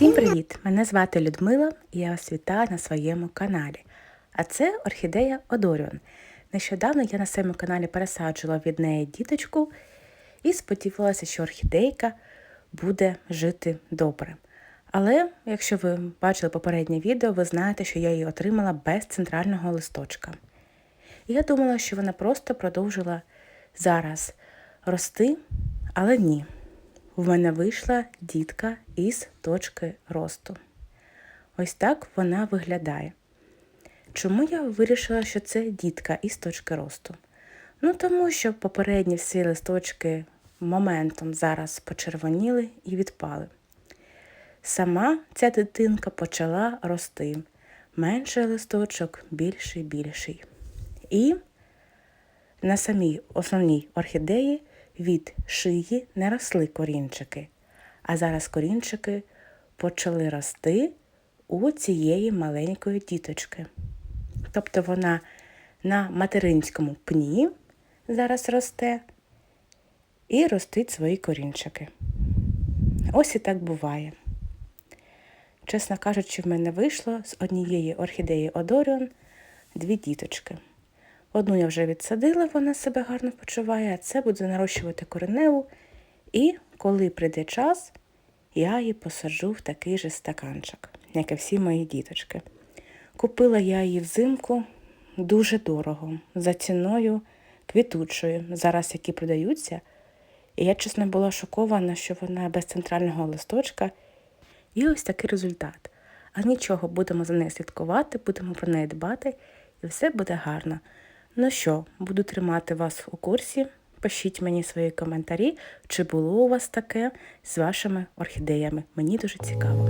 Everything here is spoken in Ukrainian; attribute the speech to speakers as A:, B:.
A: Всім привіт! Мене звати Людмила і я вас вітаю на своєму каналі. А це орхідея Одоріон. Нещодавно я на своєму каналі пересаджувала від неї діточку і сподівалася, що орхідейка буде жити добре. Але, якщо ви бачили попереднє відео, ви знаєте, що я її отримала без центрального листочка. І я думала, що вона просто продовжила зараз рости, але ні. В мене вийшла дітка із точки росту. Ось так вона виглядає. Чому я вирішила, що це дітка із точки росту? Ну, тому що попередні всі листочки моментом зараз почервоніли і відпали. Сама ця дитинка почала рости. Менший листочок, більший, більший. І на самій основній орхідеї від шиї не росли корінчики, а зараз корінчики почали рости у цієї маленької діточки. Тобто вона на материнському пні зараз росте і ростить свої корінчики. Ось і так буває. Чесно кажучи, в мене вийшло з однієї орхідеї Одоріон дві діточки. Одну я вже відсадила, вона себе гарно почуває, а це буде нарощувати кореневу. І коли прийде час, я її посаджу в такий же стаканчик, як і всі мої діточки. Купила я її взимку дуже дорого, за ціною квітучою, зараз які продаються. І я, чесно, була шокована, що вона без центрального листочка. І ось такий результат. А нічого, будемо за нею слідкувати, будемо про неї дбати, і все буде гарно. Ну що, буду тримати вас у курсі. Пишіть мені свої коментарі, чи було у вас таке з вашими орхідеями. Мені дуже цікаво.